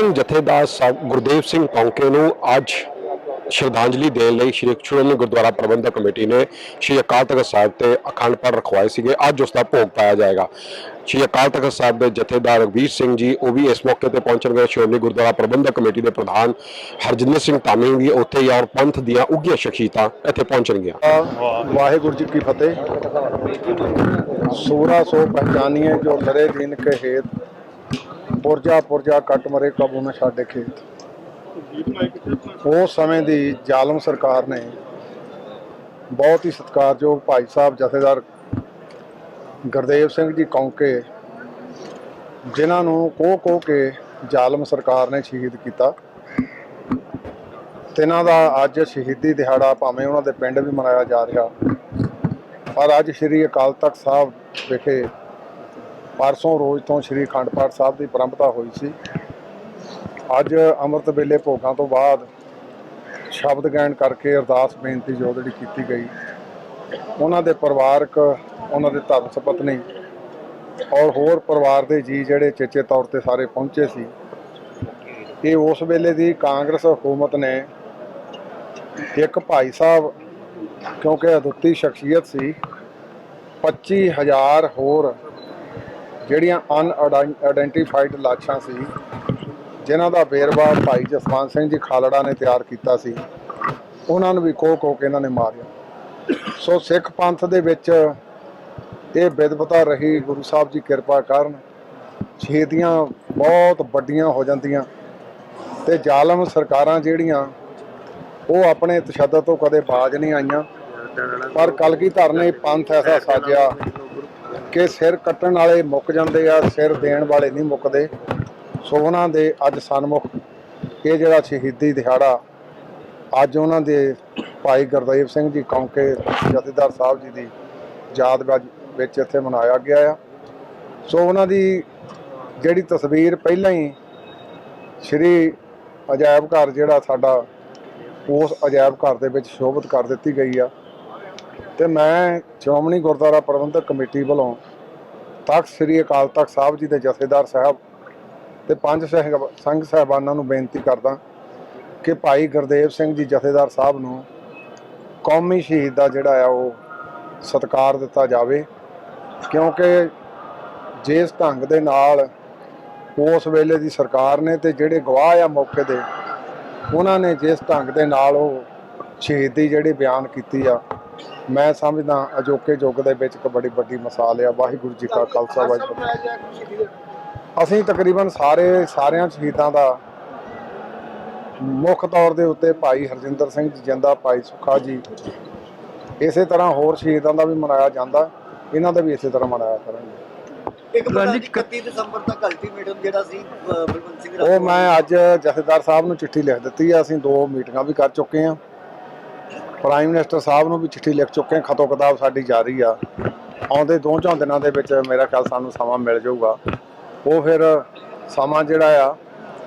ਸਿੰਘ ਜਥੇਦਾਰ ਗੁਰਦੇਵ ਸਿੰਘ ਕੌਂਕੇ ਨੂੰ ਅੱਜ ਸ਼ਰਧਾਂਜਲੀ ਦੇਣ ਲਈ ਸ਼੍ਰੀ ਸ਼੍ਰੋਮਣੀ ਗੁਰਦੁਆਰਾ ਪ੍ਰਬੰਧਕ ਕਮੇਟੀ ਨੇ ਸ਼੍ਰੀ ਅਕਾਲ ਤਖਤ ਸਾਹਿਬ ਤੇ ਅਖੰਡ ਪਾਠ ਰਖਵਾਏ ਸੀਗੇ। ਅੱਜ ਉਸ ਦਾ ਭੋਗ ਪਾਇਆ ਜਾਏਗਾ। ਸ਼੍ਰੀ ਅਕਾਲ ਤਖਤ ਸਾਹਿਬ ਦੇ ਜਥੇਦਾਰ ਰਘਬੀਰ ਸਿੰਘ ਜੀ, ਉਹ ਵੀ ਇਸ ਮੌਕੇ ਤੇ ਪਹੁੰਚਣਗੇ ਸ਼੍ਰੋਮਣੀ ਗੁਰਦੁਆਰਾ ਪ੍ਰਬੰਧਕ ਕਮੇਟੀ ਦੇ ਪ੍ਰਧਾਨ ਹਰਜਿੰਦਰ ਸਿੰਘ ਤਾਮੀ ਵੀ ਉੱਥੇ ਹੀ ਪੰਥ ਦੀਆਂ ਉੱਘੀਆਂ ਸ਼ਖਸੀਅਤਾਂ ਇੱਥੇ ਪਹੁੰਚਣਗੀਆਂ। ਵਾਹਿਗੁਰੂ ਜੀ ਕੀ ਫਤਿਹ। ਸੂਰਾ ਸੋ ਪਹਿਚਾਨੀਏ ਜੋ ਲਰੇ ਦਿਨ ਕੇ ਹੇਤ ਪੁਰਜਾ ਪੁਰਜਾ ਕੱਟ ਮਰੇ ਕਾਬੂ ਨਾ ਛਾੜੇ ਖੇਤ ਉਸ ਸਮੇਂ ਦੀ ਜ਼ਾਲਮ ਸਰਕਾਰ ਨੇ ਬਹੁਤ ਹੀ ਸਤਿਕਾਰਯੋਗ ਭਾਈ ਸਾਹਿਬ ਜਥੇਦਾਰ ਗੁਰਦੇਵ ਸਿੰਘ ਜੀ ਕੌਂਕੇ, ਜਿਨ੍ਹਾਂ ਨੂੰ ਕੋਹ ਕੋ ਕੇ ਜ਼ਾਲਮ ਸਰਕਾਰ ਨੇ ਸ਼ਹੀਦ ਕੀਤਾ। ਤੇ ਦਾ ਅੱਜ ਸ਼ਹੀਦੀ ਦਿਹਾੜਾ ਭਾਵੇਂ ਉਹਨਾਂ ਦੇ ਪਿੰਡ ਵੀ ਮਨਾਇਆ ਜਾ ਰਿਹਾ। ਪਰ ਅੱਜ ਸ੍ਰੀ ਅਕਾਲ ਤਖਤ ਸਾਹਿਬ ਵਿਖੇ ਪਰਸੋਂ ਰੋਜ਼ ਤੋਂ ਸ੍ਰੀ ਅਖੰਡ ਪਾਠ ਸਾਹਿਬ ਦੀ ਪਰੰਪਰਾ ਹੋਈ ਸੀ। ਅੱਜ ਅੰਮ੍ਰਿਤ ਵੇਲੇ ਭੋਗਾਂ ਤੋਂ ਬਾਅਦ ਸ਼ਬਦ ਗਾਇਨ ਕਰਕੇ ਅਰਦਾਸ ਬੇਨਤੀ ਜੋ ਜਿਹੜੀ ਕੀਤੀ ਗਈ, ਉਹਨਾਂ ਦੇ ਪਰਿਵਾਰਕ, ਉਹਨਾਂ ਦੇ ਧਰਮ ਸੁਪਤਨੀ ਔਰ ਹੋਰ ਪਰਿਵਾਰ ਦੇ ਜੀ ਜਿਹੜੇ ਚੇਚੇ ਤੌਰ ਤੇ ਸਾਰੇ ਪਹੁੰਚੇ ਸੀ, ਇਹ ਉਸ ਵੇਲੇ ਦੀ ਕਾਂਗਰਸ ਹਕੂਮਤ ਨੇ ਇੱਕ ਭਾਈ ਸਾਹਿਬ, ਕਿਉਂਕਿ ਅਦੁੱਤੀ ਸ਼ਖਸੀਅਤ ਸੀ 25000 ਹੋਰ ਜਿਹੜੀਆਂ ਅਨ ਅਨਆਇਡੈਂਟੀਫਾਈਡ ਲਾਸ਼ਾਂ ਸੀ, ਜਿਨ੍ਹਾਂ ਦਾ ਵੇਰਵਾ ਭਾਈ ਜਸਵੰਤ ਸਿੰਘ ਜੀ ਖਾਲੜਾ ਨੇ ਤਿਆਰ ਕੀਤਾ ਸੀ, ਉਹਨਾਂ ਨੂੰ ਵੀ ਕੋਹ ਕੋਹ ਕੇ ਇਹਨਾਂ ਨੇ ਮਾਰਿਆ। ਸੋ ਸਿੱਖ ਪੰਥ ਦੇ ਵਿੱਚ ਇਹ ਬਿਦਬਤਾ ਰਹੀ ਗੁਰੂ ਸਾਹਿਬ ਜੀ ਕਿਰਪਾ ਕਰਨ ਸ਼ਹੀਦੀਆਂ ਬਹੁਤ ਵੱਡੀਆਂ ਹੋ ਜਾਂਦੀਆਂ ਤੇ ਜ਼ਾਲਮ ਸਰਕਾਰਾਂ ਜਿਹੜੀਆਂ, ਉਹ ਆਪਣੇ ਤਸ਼ੱਦਦ ਤੋਂ ਕਦੇ ਬਾਜ ਨਹੀਂ ਆਈਆਂ। ਪਰ ਕਲਗੀਧਰ ਨੇ ਪੰਥ ਐਸਾ ਸਾਜਿਆ ਕਿ ਸਿਰ ਕੱਟਣ ਵਾਲੇ ਮੁੱਕ ਜਾਂਦੇ ਆ, ਸਿਰ ਦੇਣ ਵਾਲੇ ਨਹੀਂ ਮੁੱਕਦੇ। ਸੋ ਉਹਨਾਂ ਦੇ ਅੱਜ ਸਨਮੁਖ, ਇਹ ਜਿਹੜਾ ਸ਼ਹੀਦੀ ਦਿਹਾੜਾ, ਅੱਜ ਉਹਨਾਂ ਦੇ ਭਾਈ ਗੁਰਦੇਵ ਸਿੰਘ ਜੀ ਕੌਂਕੇ ਜਥੇਦਾਰ ਸਾਹਿਬ ਜੀ ਦੀ ਯਾਦ ਵਿੱਚ- ਵਿੱਚ ਇੱਥੇ ਮਨਾਇਆ ਗਿਆ ਆ। ਸੋ ਉਹਨਾਂ ਦੀ ਜਿਹੜੀ ਤਸਵੀਰ ਪਹਿਲਾਂ ਹੀ ਸ਼੍ਰੀ ਅਜਾਇਬ ਘਰ ਜਿਹੜਾ ਸਾਡਾ, ਉਸ ਅਜਾਇਬ ਘਰ ਦੇ ਵਿੱਚ ਸ਼ੋਭਿਤ ਕਰ ਦਿੱਤੀ ਗਈ ਆ। ਤੇ ਮੈਂ ਸ਼੍ਰੋਮਣੀ ਗੁਰਦੁਆਰਾ ਪ੍ਰਬੰਧਕ ਕਮੇਟੀ ਵੱਲੋਂ ਤਖਤ ਸ੍ਰੀ ਅਕਾਲ ਤਖਤ ਸਾਹਿਬ ਜੀ ਦੇ ਜਥੇਦਾਰ ਸਾਹਿਬ ਤੇ ਪੰਜ ਸਹਿਬ, ਸੰਘ ਸਾਹਿਬਾਨਾਂ ਨੂੰ ਬੇਨਤੀ ਕਰਦਾ ਕਿ ਭਾਈ ਗੁਰਦੇਵ ਸਿੰਘ ਜੀ ਜਥੇਦਾਰ ਸਾਹਿਬ ਨੂੰ ਕੌਮੀ ਸ਼ਹੀਦ ਦਾ ਜਿਹੜਾ ਆ ਉਹ ਸਤਿਕਾਰ ਦਿੱਤਾ ਜਾਵੇ, ਕਿਉਂਕਿ ਜਿਸ ਢੰਗ ਦੇ ਨਾਲ ਉਸ ਵੇਲੇ ਦੀ ਸਰਕਾਰ ਨੇ ਤੇ ਜਿਹੜੇ ਗਵਾਹ ਆ ਮੌਕੇ ਦੇ ਉਹਨਾਂ ਨੇ ਜਿਸ ਢੰਗ ਦੇ ਨਾਲ ਉਹ ਸ਼ਹੀਦੀ ਜਿਹੜੀ ਬਿਆਨ ਕੀਤੀ ਆ ਮੈਂ ਸਮਝਦਾ ਅਜੋਕੇ ਯੁੱਗ ਦੇ ਵਿੱਚ ਇੱਕ ਬੜੀ ਵੱਡੀ ਮਿਸਾਲ ਆ ਵਾਹਿਗੁਰੂ ਜੀ ਕਾ ਖਾਲਸਾ ਵਾਹਿਗੁਰੂ। ਅਸੀਂ ਤਕਰੀਬਨ ਸਾਰੇ ਸਾਰਿਆਂ ਸ਼ਹੀਦਾਂ ਦਾ ਮੁੱਖ ਤੌਰ ਦੇ ਉੱਤੇ ਭਾਈ ਹਰਜਿੰਦਰ ਸਿੰਘ ਜੀ ਜਿੰਦਾ ਭਾਈ ਸੁਖਾ ਜੀ ਇਸੇ ਤਰ੍ਹਾਂ ਹੋਰ ਸ਼ਹੀਦਾਂ ਦਾ ਵੀ ਮਨਾਇਆ ਜਾਂਦਾ ਇਹਨਾਂ ਦਾ ਵੀ ਇਸੇ ਤਰ੍ਹਾਂ ਮਨਾਇਆ ਕਰਾਂਗੇ। ਇੱਕ ਪਤਾ ਨਹੀਂ 31 ਦਸੰਬਰ ਤੱਕ ਅਲਟੀਮੇਟਮ ਜਿਹੜਾ ਸੀ ਬਲਵੰਤ ਸਿੰਘ ਉਹ ਮੈਂ ਅੱਜ ਜਥੇਦਾਰ ਸਾਹਿਬ ਨੂੰ ਚਿੱਠੀ ਲਿਖ ਦਿੱਤੀ ਆ ਅਸੀਂ ਦੋ ਮੀਟਿੰਗਾਂ ਵੀ ਕਰ ਚੁੱਕੇ ਹਾਂ ਪ੍ਰਾਈਮ ਮਿਨਿਸਟਰ ਸਾਹਿਬ ਨੂੰ ਵੀ ਚਿੱਠੀ ਲਿਖ ਚੁੱਕੇ ਹਾਂ, ਖਤੋ ਕਿਤਾਬ ਸਾਡੀ ਜਾਰੀ ਆ। ਆਉਂਦੇ ਦੋ ਚੌਂ ਦਿਨਾਂ ਦੇ ਵਿੱਚ ਮੇਰਾ ਖਿਆਲ ਸਾਨੂੰ ਸਮਾਂ ਮਿਲ ਜਾਊਗਾ। ਉਹ ਫਿਰ ਸਮਾਂ ਜਿਹੜਾ ਆ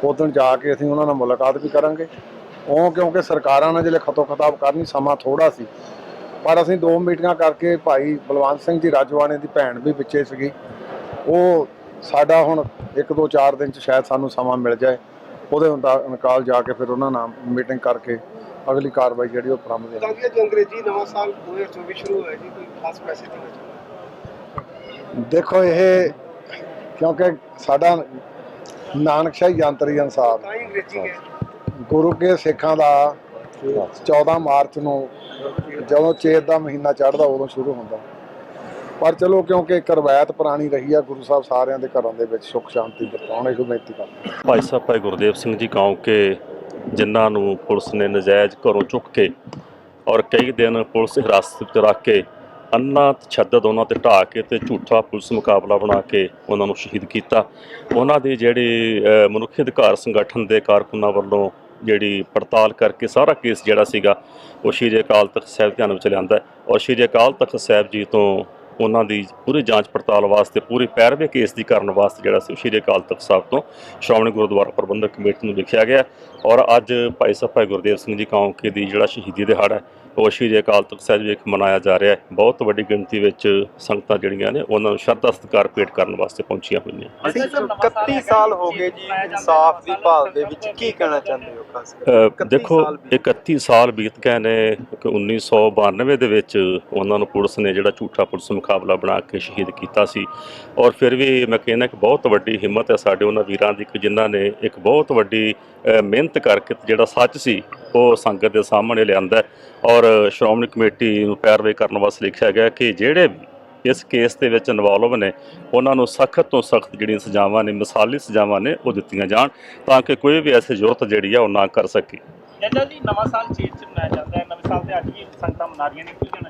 ਉਦੋਂ ਜਾ ਕੇ ਅਸੀਂ ਉਹਨਾਂ ਨਾਲ ਮੁਲਾਕਾਤ ਵੀ ਕਰਾਂਗੇ। ਉਹ ਕਿਉਂਕਿ ਸਰਕਾਰਾਂ ਨਾਲ ਜਿਹੜੇ ਖਤੋ ਖਤਾਬ ਕਰਨੀ, ਸਮਾਂ ਥੋੜਾ ਸੀ। ਪਰ ਅਸੀਂ ਦੋ ਮੀਟਿੰਗਾਂ ਕਰਕੇ ਭਾਈ ਬਲਵੰਤ ਸਿੰਘ ਜੀ ਰਾਜਵਾਨੇ ਦੀ ਭੈਣ ਵੀ ਵਿੱਚੇ ਸੀਗੀ। ਉਹ ਸਾਡਾ ਹੁਣ ਇੱਕ ਦੋ ਚਾਰ ਦਿਨ ਚ ਸ਼ਾਇਦ ਸਾਨੂੰ ਸਮਾਂ ਮਿਲ ਜਾਏ। ਉਹਦੇ ਹੁੰਦਾ ਨਿਕਾਲ ਜਾ ਕੇ ਫਿਰ ਉਹਨਾਂ ਨਾਲ ਮੀਟਿੰਗ ਕਰਕੇ ਅਗਲੀ ਕਾਰਵਾਈ ਜਿਹੜੀ ਉਹ ਪ੍ਰਾਰੰਭ ਦੇ ਲੱਗਦਾ ਜੋ ਅੰਗਰੇਜ਼ੀ ਨਵਾਂ ਸਾਲ 2024 ਸ਼ੁਰੂ ਹੋਇਆ ਜੀ ਕੋਈ ਖਾਸ ਮੈਸੇਜ ਦੇਣਾ ਚਾਹੁੰਦਾ। ਦੇਖੋ ਇਹ ਕਿਉਂਕਿ ਸਾਡਾ ਨਾਨਕਸ਼ਾਹੀ ਯੰਤਰੀ ਅਨਸਾਰ ਤਾਂ ਗੁਰੂ ਕੇ ਸਿੱਖਾਂ ਦਾ 14 ਮਾਰਚ ਨੂੰ ਜਦੋਂ ਚੇਤ ਦਾ ਮਹੀਨਾ ਚੜ੍ਹਦਾ ਉਦੋਂ ਸ਼ੁਰੂ ਹੁੰਦਾ। ਪਰ ਚਲੋ ਕਿਉਂਕਿ ਇੱਕ ਰਵਾਇਤ ਪੁਰਾਣੀ ਰਹੀ ਆ ਗੁਰੂ ਸਾਹਿਬ ਸਾਰਿਆਂ ਦੇ ਘਰਾਂ ਦੇ ਵਿੱਚ ਸੁੱਖ ਸ਼ਾਂਤੀ ਵਰਤਾਉਣ ਇਹੋ ਬੇਨਤੀ ਕਰਦਾ ਭਾਈ ਸਾਹਿਬ ਭਾਈ ਗੁਰਦੇਵ ਸਿੰਘ ਜੀ ਗਾਉਂ ਕੇ ਜਿਨ੍ਹਾਂ ਨੂੰ ਪੁਲਿਸ ਨੇ ਨਜਾਇਜ਼ ਘਰੋਂ ਚੁੱਕ ਕੇ ਔਰ ਕਈ ਦਿਨ ਪੁਲਿਸ ਹਿਰਾਸਤ ਵਿੱਚ ਰੱਖ ਕੇ ਅੰਨਾ ਤਸ਼ੱਦਦ ਉਹਨਾਂ ਤੇ ਢਾਹ ਕੇ ਤੇ ਝੂਠਾ ਪੁਲਿਸ ਮੁਕਾਬਲਾ ਬਣਾ ਕੇ ਉਹਨਾਂ ਨੂੰ ਸ਼ਹੀਦ ਕੀਤਾ। ਉਹਨਾਂ ਦੀ ਜਿਹੜੀ ਮਨੁੱਖੀ ਅਧਿਕਾਰ ਸੰਗਠਨ ਦੇ ਕਾਰਕੁਨਾਂ ਵੱਲੋਂ ਜਿਹੜੀ ਪੜਤਾਲ ਕਰਕੇ ਸਾਰਾ ਕੇਸ ਜਿਹੜਾ ਸੀਗਾ, ਉਹ ਸ਼੍ਰੀ ਅਕਾਲ ਤਖਤ ਸਾਹਿਬ ਧਿਆਨ ਵਿੱਚ ਲਿਆਂਦਾ ਔਰ ਸ਼੍ਰੀ ਅਕਾਲ ਤਖਤ ਸਾਹਿਬ ਜੀ ਤੋਂ ਉਹਨਾਂ ਦੀ ਪੂਰੀ ਜਾਂਚ ਪੜਤਾਲ ਵਾਸਤੇ, ਪੂਰੇ ਪੈਰਵੇ ਕੇਸ ਦੀ ਕਰਨ ਵਾਸਤੇ ਜਿਹੜਾ ਸੀ ਸ਼੍ਰੀ ਅਕਾਲ ਤਖਤ ਸਾਹਿਬ ਤੋਂ ਸ਼੍ਰੋਮਣੀ ਗੁਰਦੁਆਰਾ ਪ੍ਰਬੰਧਕ ਕਮੇਟੀ ਨੂੰ ਲਿਖਿਆ ਗਿਆ ਔਰ ਅੱਜ ਭਾਈ ਸਾਹਿਬ, ਭਾਈ ਗੁਰਦੇਵ ਸਿੰਘ ਜੀ ਕੌਂਕੇ ਦੀ ਜਿਹੜਾ ਸ਼ਹੀਦੀ ਦਿਹਾੜਾ ਹੈ ਉਹ ਸ਼੍ਰੀ ਅਕਾਲ ਤਖਤ ਸਾਹਿਬ ਵਿਖੇ ਮਨਾਇਆ ਜਾ ਰਿਹਾ ਹੈ। ਬਹੁਤ ਵੱਡੀ ਗਿਣਤੀ ਵਿੱਚ ਸੰਗਤਾਂ ਜਿਹੜੀਆਂ ਨੇ ਉਹਨਾਂ ਨੂੰ ਸ਼ਰਧਾ ਸਤਿਕਾਰ ਭੇਟ ਕਰਨ ਵਾਸਤੇ ਪਹੁੰਚੀਆਂ ਹੋਈਆਂ। ਅਸੀਂ 31 ਸਾਲ ਹੋ ਗਏ ਜੀ ਇਨਸਾਫ ਦੀ ਭਾਲ ਦੇ ਵਿੱਚ ਕੀ ਕਹਿਣਾ ਚਾਹੁੰਦੇ ਹੋ ਖਾਸ ਕਰਕੇ? ਅ, 31 ਦੇਖੋ ਸਾਲ ਬੀਤ 31 ਸਾਲ ਬੀਤ ਗਏ ਨੇ ਕਿ 1992 ਦੇ ਵਿੱਚ ਉਹਨਾਂ ਨੂੰ ਪੁਲਿਸ ਨੇ ਜਿਹੜਾ ਝੂਠਾ ਪੁਲਿਸ ਮੁਕਾਬਲਾ ਬਣਾ ਕੇ ਸ਼ਹੀਦ ਕੀਤਾ ਸੀ। ਔਰ ਫਿਰ ਵੀ ਮੈਂ ਕਹਿੰਦਾ ਕਿ ਬਹੁਤ ਵੱਡੀ ਹਿੰਮਤ ਹੈ ਸਾਡੇ ਉਹਨਾਂ ਵੀਰਾਂ ਦੀ ਕਿ ਜਿਨ੍ਹਾਂ ਨੇ ਇੱਕ ਬਹੁਤ ਵੱਡੀ ਮਿਹਨਤ ਕਰਕੇ ਜਿਹੜਾ ਸੱਚ ਸੀ ਉਹ ਸੰਗਤ ਦੇ ਸਾਹਮਣੇ ਲਿਆਂਦਾ ਹੈ। ਔਰ ਸ਼੍ਰੋਮਣੀ ਕਮੇਟੀ ਨੂੰ ਪੈਰਵੇ ਕਰਨ ਵਾਸਤੇ ਲਿਖਿਆ ਗਿਆ ਕਿ ਜਿਹੜੇ ਵੀ ਇਸ ਕੇਸ ਦੇ ਵਿੱਚ ਇਨਵੋਲਵ ਨੇ, ਉਹਨਾਂ ਨੂੰ ਸਖਤ ਤੋਂ ਸਖਤ ਜਿਹੜੀਆਂ ਸਜ਼ਾਵਾਂ ਨੇ, ਮਿਸਾਲੀ ਸਜ਼ਾਵਾਂ ਨੇ, ਉਹ ਦਿੱਤੀਆਂ ਜਾਣ ਤਾਂ ਕਿ ਕੋਈ ਵੀ ਐਸੀ ਜ਼ਰੂਰਤ ਜਿਹੜੀ ਆ ਉਹ ਨਾ ਕਰ ਸਕੇ। ਜੱਜਾ ਜੀ, ਨਵਾਂ ਸਾਲ ਚੇਤ ਚ ਮਨਾਇਆ ਜਾਂਦਾ ਹੈ। ਨਵੇਂ ਸਾਲ ਤੇ ਅੱਜ ਵੀ ਸੰਗਤਾਂ ਮਨਾ ਰਹੀਆਂ ਨੇ। ਕੀ ਕਹਿਣਾ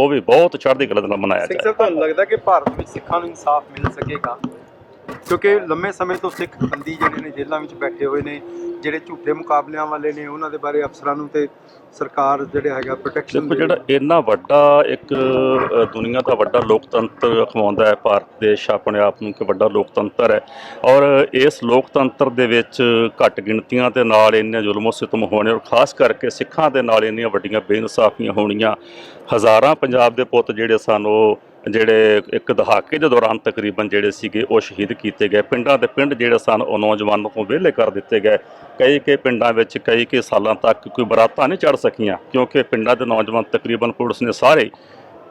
ਉਹ ਵੀ ਬਹੁਤ ਚੜ੍ਹਦੀ ਕਲਾ ਦੇ ਨਾਲ ਮਨਾਇਆ ਸਿੰਘ ਜਾਏ। ਸਾਹਿਬ ਤੁਹਾਨੂੰ ਲੱਗਦਾ ਕਿ ਭਾਰਤ ਵਿੱਚ ਸਿੱਖਾਂ ਨੂੰ ਇਨਸਾਫ ਮਿਲ ਸਕੇਗਾ? ਕਿਉਂਕਿ ਲੰਮੇ ਸਮੇਂ ਤੋਂ ਸਿੱਖ ਬੰਦੀ ਜਿਹੜੇ ਨੇ ਜੇਲ੍ਹਾਂ ਵਿੱਚ ਬੈਠੇ ਹੋਏ ਨੇ ਜਿਹੜੇ ਝੂਠੇ ਮੁਕਾਬਲਿਆਂ ਵਾਲੇ ਨੇ ਉਹਨਾਂ ਦੇ ਬਾਰੇ ਅਫਸਰਾਂ ਨੂੰ ਤੇ ਸਰਕਾਰ ਜਿਹੜੇ ਹੈਗਾ ਪ੍ਰੋਟੈਕਸ਼ਨ ਦੇਖੋ ਜਿਹੜਾ ਇੰਨਾ ਵੱਡਾ ਇੱਕ ਦੁਨੀਆ ਦਾ ਵੱਡਾ ਲੋਕਤੰਤਰ ਅਖਵਾਉਂਦਾ ਹੈ ਭਾਰਤ ਦੇਸ਼ ਆਪਣੇ ਆਪ ਨੂੰ ਕਿ ਵੱਡਾ ਲੋਕਤੰਤਰ ਹੈ ਔਰ ਇਸ ਲੋਕਤੰਤਰ ਦੇ ਵਿੱਚ ਘੱਟ ਗਿਣਤੀਆਂ ਦੇ ਨਾਲ ਇੰਨੇ ਜ਼ੁਲਮੋ ਸਿਤਮ ਹੋਣੇ ਔਰ ਖਾਸ ਕਰਕੇ ਸਿੱਖਾਂ ਦੇ ਨਾਲ ਇੰਨੀਆਂ ਵੱਡੀਆਂ ਬੇਇਨਸਾਫੀਆਂ ਹੋਣੀਆਂ ਹਜ਼ਾਰਾਂ ਪੰਜਾਬ ਦੇ ਪੁੱਤ ਜਿਹੜੇ ਸਨ ਉਹ ਜਿਹੜੇ ਇੱਕ ਦਹਾਕੇ ਦੇ ਦੌਰਾਨ ਤਕਰੀਬਨ ਜਿਹੜੇ ਸੀਗੇ ਉਹ ਸ਼ਹੀਦ ਕੀਤੇ ਗਏ। ਪਿੰਡਾਂ ਦੇ ਪਿੰਡ ਜਿਹੜੇ ਸਨ, ਉਹ ਨੌਜਵਾਨਾਂ ਤੋਂ ਵਿਹਲੇ ਕਰ ਦਿੱਤੇ ਗਏ। ਕਈ ਕਈ ਪਿੰਡਾਂ ਵਿੱਚ ਕਈ ਕਈ ਸਾਲਾਂ ਤੱਕ ਕੋਈ ਬਰਾਤਾਂ ਨਹੀਂ ਚੜ ਸਕੀਆਂ, ਕਿਉਂਕਿ ਪਿੰਡਾਂ ਦੇ ਨੌਜਵਾਨ ਤਕਰੀਬਨ ਪੁਲਿਸ ਨੇ ਸਾਰੇ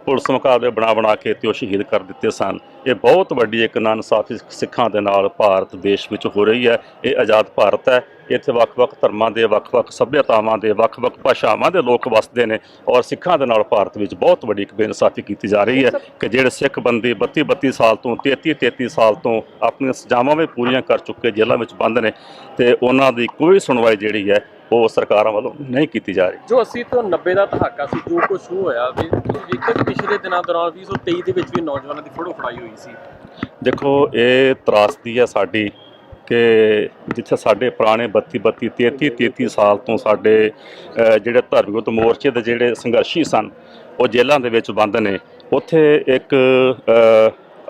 ਪੁਲਿਸ ਮੁਕਾਬਲੇ ਬਣਾ ਬਣਾ ਕੇ ਤੇ ਉਹ ਸ਼ਹੀਦ ਕਰ ਦਿੱਤੇ ਸਨ। ਇਹ ਬਹੁਤ ਵੱਡੀ ਇੱਕ ਨਾਨਸਾਫ਼ੀ ਸਿੱਖਾਂ ਦੇ ਨਾਲ ਭਾਰਤ ਦੇਸ਼ ਵਿੱਚ ਹੋ ਰਹੀ ਹੈ। ਇਹ ਆਜ਼ਾਦ ਭਾਰਤ ਹੈ। ਇੱਥੇ ਵੱਖ-ਵੱਖ ਧਰਮਾਂ ਦੇ ਵੱਖ-ਵੱਖ ਸੱਭਿਅਤਾਵਾਂ ਦੇ ਵੱਖ-ਵੱਖ ਭਾਸ਼ਾਵਾਂ ਦੇ ਲੋਕ ਵਸਦੇ ਨੇ ਔਰ ਸਿੱਖਾਂ ਦੇ ਨਾਲ ਭਾਰਤ ਵਿੱਚ ਬਹੁਤ ਵੱਡੀ ਇੱਕ ਬੇਇਨਸਾਫੀ ਕੀਤੀ ਜਾ ਰਹੀ ਹੈ ਕਿ ਜਿਹੜੇ ਸਿੱਖ ਬੰਦੇ 32 32 ਸਾਲ ਤੋਂ 33 33 ਸਾਲ ਤੋਂ ਆਪਣੀਆਂ ਸਜ਼ਾਵਾਂ ਵੀ ਪੂਰੀਆਂ ਕਰ ਚੁੱਕੇ ਜੇਲ੍ਹਾਂ ਵਿੱਚ ਬੰਦ ਨੇ ਤੇ ਉਹਨਾਂ ਦੀ ਕੋਈ ਸੁਣਵਾਈ ਜਿਹੜੀ ਹੈ ਉਹ ਸਰਕਾਰਾਂ ਵੱਲੋਂ ਨਹੀਂ ਕੀਤੀ ਜਾ ਰਹੀ। ਜੋ 80 ਤੋਂ 90 ਦਾ ਦਹਾਕਾ ਸੀ ਜੋ ਕੁਝ ਹੋਇਆ ਵੀ ਕਿ ਪਿਛਲੇ ਦਿਨਾਂ ਦੌਰਾਨ 2023 ਦੇ ਵਿੱਚ ਵੀ ਨੌਜਵਾਨਾਂ ਦੀ ਫੜੋ ਫੜਾਈ ਹੋਈ ਸੀ। ਦੇਖੋ ਇਹ ਤਰਾਸਦੀ ਹੈ ਸਾਡੀ ਕਿ ਜਿੱਥੇ ਸਾਡੇ ਪੁਰਾਣੇ 32 32 33 33 ਸਾਲ ਤੋਂ ਸਾਡੇ ਜਿਹੜੇ ਧਰਮ ਧਾਰਮਿਕ ਮੋਰਚੇ ਦੇ ਜਿਹੜੇ ਸੰਘਰਸ਼ੀ ਸਨ, ਉਹ ਜੇਲ੍ਹਾਂ ਦੇ ਵਿੱਚ ਬੰਦ ਨੇ। ਉੱਥੇ ਇੱਕ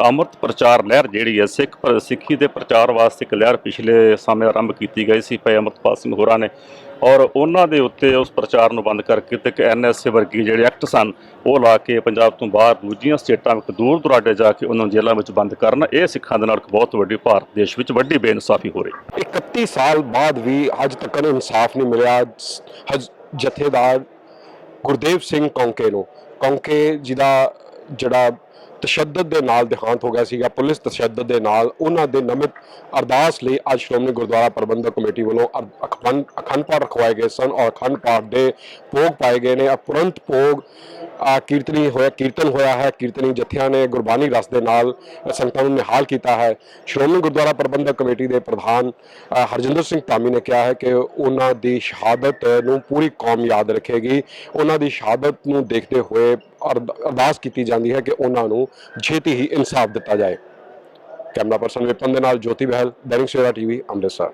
ਅੰਮ੍ਰਿਤ ਪ੍ਰਚਾਰ ਲਹਿਰ ਜਿਹੜੀ ਹੈ, ਸਿੱਖ ਪ- ਸਿੱਖੀ ਦੇ ਪ੍ਰਚਾਰ ਵਾਸਤੇ ਇੱਕ ਲਹਿਰ ਪਿਛਲੇ ਸਮੇਂ ਆਰੰਭ ਕੀਤੀ ਗਈ ਸੀ ਭਾਈ ਅੰਮ੍ਰਿਤਪਾਲ ਸਿੰਘ ਹੋਰਾਂ ਨੇ। ਔਰ ਉਹਨਾਂ ਦੇ ਉੱਤੇ ਉਸ ਪ੍ਰਚਾਰ ਨੂੰ ਬੰਦ ਕਰਕੇ ਤੇ ਇੱਕ ਐਨਐਸਏ ਵਰਗੀ ਜਿਹੜੇ ਐਕਟ ਸਨ, ਉਹ ਲਾ ਕੇ ਪੰਜਾਬ ਤੋਂ ਬਾਹਰ ਦੂਜੀਆਂ ਸਟੇਟਾਂ ਵਿੱਚ ਦੂਰ ਦੁਰਾਡੇ ਜਾ ਕੇ ਉਹਨਾਂ ਨੂੰ ਜੇਲ੍ਹਾਂ ਵਿੱਚ ਬੰਦ ਕਰਨਾ, ਇਹ ਸਿੱਖਾਂ ਦੇ ਨਾਲ ਇੱਕ ਬਹੁਤ ਵੱਡੀ ਭਾਰਤ ਦੇਸ਼ ਵਿੱਚ ਵੱਡੀ ਬੇਇਨਸਾਫੀ ਹੋ ਰਹੀ 31 ਸਾਲ ਬਾਅਦ ਵੀ ਅੱਜ ਤੱਕ ਇਨਸਾਫ ਨਹੀਂ ਮਿਲਿਆ। ਹਜ- ਜਥੇਦਾਰ ਗੁਰਦੇਵ ਸਿੰਘ ਕੌਂਕੇ ਨੂੰ, ਕੌਂਕੇ ਜਿਹਦਾ ਜਿਹੜਾ ਤਸ਼ੱਦਦ ਦੇ ਨਾਲ ਦੇਹਾਂਤ ਹੋ ਗਿਆ ਸੀਗਾ। ਪੁਲਿਸ ਤਸ਼ੱਦਦ ਦੇ ਨਾਲ ਉਹਨਾਂ ਦੇ ਨਮਿਤ ਅਰਦਾਸ ਲਈ ਅੱਜ ਸ਼੍ਰੋਮਣੀ ਗੁਰਦੁਆਰਾ ਪ੍ਰਬੰਧਕ ਕਮੇਟੀ ਵੱਲੋਂ ਅਰ- ਅਖੰਡ ਅਖੰਡ ਪਾਠ ਰਖਵਾਏ ਗਏ ਸਨ ਔਰ ਅਖੰਡ ਪਾਠ ਦੇ ਭੋਗ ਪਾਏ ਗਏ ਨੇ। ਅਪੁਰੰਤ ਭੋਗ ਆ ਕੀਰਤਨੀ ਹੋਇਆ, ਕੀਰਤਨ ਹੋਇਆ ਹੈ। ਕੀਰਤਨੀ ਜਥਿਆਂ ਨੇ ਗੁਰਬਾਣੀ ਰਸ ਦੇ ਨਾਲ ਸੰਗਤਾਂ ਨੂੰ ਨਿਹਾਲ ਕੀਤਾ ਹੈ। ਸ਼੍ਰੋਮਣੀ ਗੁਰਦੁਆਰਾ ਪ੍ਰਬੰਧਕ ਕਮੇਟੀ ਦੇ ਪ੍ਰਧਾਨ ਹਰਜਿੰਦਰ ਸਿੰਘ ਧਾਮੀ ਨੇ ਕਿਹਾ ਹੈ ਕਿ ਉਹਨਾਂ ਦੀ ਸ਼ਹਾਦਤ ਨੂੰ ਪੂਰੀ ਕੌਮ ਯਾਦ ਰੱਖੇਗੀ। ਉਹਨਾਂ ਦੀ ਸ਼ਹਾਦਤ ਨੂੰ ਦੇਖਦੇ ਹੋਏ ਅਰਦਾਸ ਕੀਤੀ ਜਾਂਦੀ ਹੈ ਕਿ ਉਹਨਾਂ ਨੂੰ ਛੇਤੀ ਹੀ ਇਨਸਾਫ ਦਿੱਤਾ ਜਾਏ। ਕੈਮਰਾ ਪਰਸਨ ਵਿਪਨ ਦੇ ਨਾਲ ਜੋਤੀ ਬਹਿਲ, ਦੈਨਿਕ ਸਵੇਰਾ ਟੀਵੀ, ਅੰਮ੍ਰਿਤਸਰ।